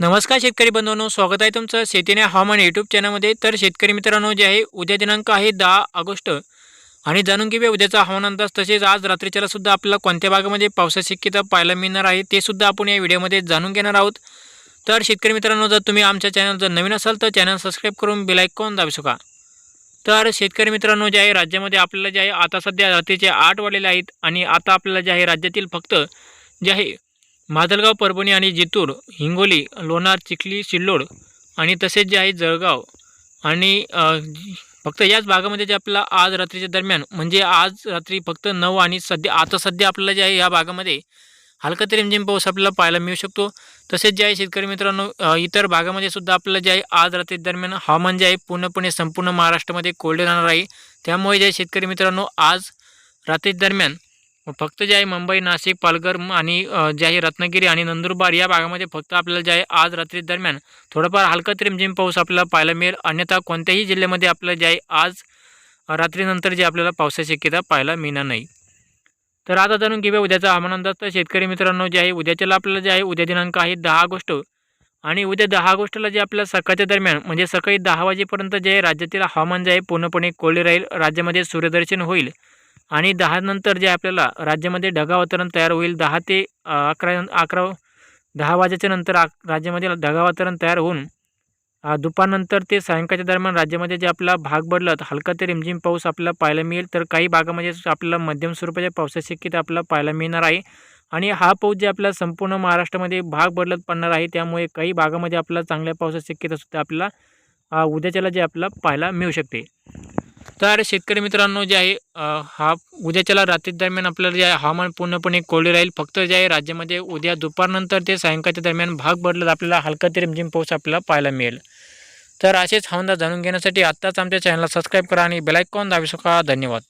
नमस्कार शेतकरी बंधूंनो स्वागत आहे तुमचं शेतीने हवामान यूट्यूब चॅनलमध्ये तर शेतकरी मित्रांनो जे आहे उद्या दिनांक आहे दहा ऑगस्ट. आणि जाणून घेऊया उद्याचा हवामान अंदाज. तसेच आज रात्रीच्याला सुद्धा आपल्याला कोणत्या भागामध्ये पावसाची शक्यता पाहायला मिळणार आहे ते सुद्धा आपण या व्हिडिओमध्ये जाणून घेणार आहोत. तर शेतकरी मित्रांनो जर तुम्ही आमच्या चॅनल जर नवीन असाल तर चॅनल सबस्क्राईब करून बेलायकॉन दाबू शका तर शेतकरी मित्रांनो जे आहे राज्यामध्ये आपल्याला जे आहे आता सध्या रात्रीचे आठ वाढलेले आहेत. आणि आता आपल्याला जे आहे राज्यातील फक्त जे आहे माजलगाव परभणी आणि जितूर हिंगोली लोणार चिखली सिल्लोड आणि तसेच जे आहे जळगाव आणि फक्त याच भागामध्ये जे आपल्याला आज रात्रीच्या दरम्यान म्हणजे आज रात्री फक्त नऊ आणि सध्या आता सध्या आपल्याला जे आहे या भागामध्ये हलका ते रिमझिम पाऊस आपल्याला पाहायला मिळू शकतो. तसेच जे आहे शेतकरी मित्रांनो इतर भागामध्ये सुद्धा आपल्याला जे आहे आज रात्री दरम्यान हवामान जे आहे पूर्णपणे संपूर्ण महाराष्ट्रामध्ये कोरडे राहणार आहे. त्यामुळे जे आहे शेतकरी मित्रांनो आज रात्री दरम्यान फक्त जे आहे मुंबई नाशिक पालघर आणि जे आहे रत्नागिरी आणि नंदुरबार या भागामध्ये फक्त आपल्याला जे आहे आज रात्री दरम्यान थोडंफार हलका रिमझिम पाऊस आपल्याला पाहायला मिळेल. अन्यथा कोणत्याही जिल्ह्यामध्ये आपल्याला जे आहे आज रात्रीनंतर जे आपल्याला पावसाची शक्यता पाहायला मिळणार नाही. तर आता जाणून घेऊया उद्याचा हवामान अंदाज तर शेतकरी मित्रांनो जे आहे उद्याच्याला आपल्याला जे आहे उद्या दिनांक आहे दहा ऑगस्ट आणि उद्या दहा ऑगस्टला जे आपल्या सकाळच्या दरम्यान म्हणजे सकाळी दहा वाजेपर्यंत जे आहे राज्यातील हवामान जे आहे पूर्णपणे कोरडे राहील. राज्यामध्ये सूर्यदर्शन होईल. आणि दहा नंतर जे आपल्याला राज्यामध्ये ढगाळ तयार होईल दहा ते अकरा अकरा दहा वाजेच्या नंतर राज्यामध्ये ढगाळ तयार होऊन दुपारनंतर ते सायंकाळच्या दरम्यान राज्यामध्ये जे आपला भाग बदलत हलका ते रिमझिम पाऊस आपल्याला पाहायला मिळेल. तर काही भागामध्ये आपल्याला मध्यम स्वरूपाच्या पावसाची शक्यता आपल्याला पाहायला मिळणार आहे. आणि हा पाऊस जे आपला संपूर्ण महाराष्ट्रामध्ये भाग बदलत पडणार आहे त्यामुळे काही भागामध्ये आपल्याला चांगल्या पावसाची शक्यता सुद्धा आपल्याला उद्याच्याला जे आपल्याला पाहायला मिळू शकते. तर शेतकरी मित्रांनो जे आहे हा उद्याच्याला रात्री दरम्यान आपल्याला जे आहे हवामान पूर्णपणे कोरडे राहील. फक्त जे आहे राज्यामध्ये उद्या दुपारनंतर ते सायंकाळच्या दरम्यान भाग बदलत आपल्याला हलका ते रिमझिम पाऊस आपल्याला पाहायला मिळेल. तर असेच हवामान जाणून घेण्यासाठी आत्ताच आमच्या चॅनलला सबस्क्राईब करा आणि बेलायकॉन दाबू शका धन्यवाद.